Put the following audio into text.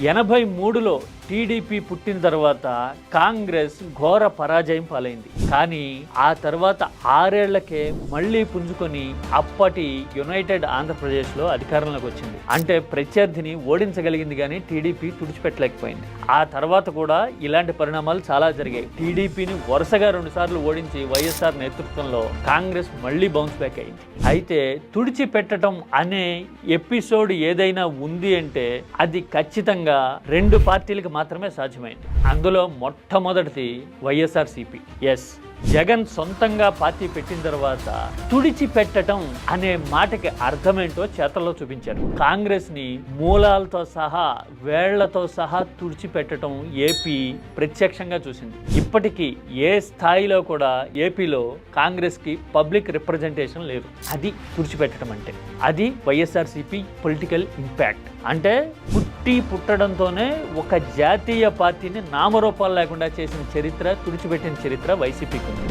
ఎనభై మూడులో టీడీపీ పుట్టిన తర్వాత కాంగ్రెస్ ఘోర పరాజయం పాలైంది. కానీ ఆ తర్వాత ఆరేళ్ళకే మళ్ళీ పుంజుకొని అప్పటి యునైటెడ్ ఆంధ్రప్రదేశ్లో అధికారంలోకి వచ్చింది. అంటే ప్రత్యర్థిని ఓడించగలిగింది కానీ టీడీపీ తుడిచిపెట్టలేకపోయింది. ఆ తర్వాత కూడా ఇలాంటి పరిణామాలు చాలా జరిగాయి. టీడీపీని వరుసగా రెండుసార్లు ఓడించి వైఎస్ఆర్ నేతృత్వంలో కాంగ్రెస్ మళ్ళీ బౌన్స్ బ్యాక్ అయింది. అయితే తుడిచిపెట్టడం అనే ఎపిసోడ్ ఏదైనా ఉంది అంటే అది ఖచ్చితంగా రెండు పార్టీలకు మాత్రమే సాధ్యమైంది. అందులో మొట్టమొదటిది వైఎస్ఆర్సీపీ. ఎస్ జగన్ సొంతంగా పార్టీ పెట్టిన తర్వాత తుడిచిపెట్టడం అనే మాటకి అర్థమేంటో చేతల్లో చూపించారు. కాంగ్రెస్ని మూలాలతో సహా వేళ్ళతో సహా తుడిచిపెట్టడం ఏపీ ప్రత్యక్షంగా చూసింది. ఇప్పటికీ ఏ స్థాయిలో కూడా ఏపీలో కాంగ్రెస్కి పబ్లిక్ రిప్రజెంటేషన్ లేదు. అది తుడిచిపెట్టడం అంటే. అది వైఎస్ఆర్సీపీ పొలిటికల్ ఇంపాక్ట్. అంటే పుట్టి పుట్టడంతోనే ఒక జాతీయ పార్టీని నామరూపాలు లేకుండా చేసిన చరిత్ర తుడిచిపెట్టిన చరిత్ర వైసీపీకి ఉంది.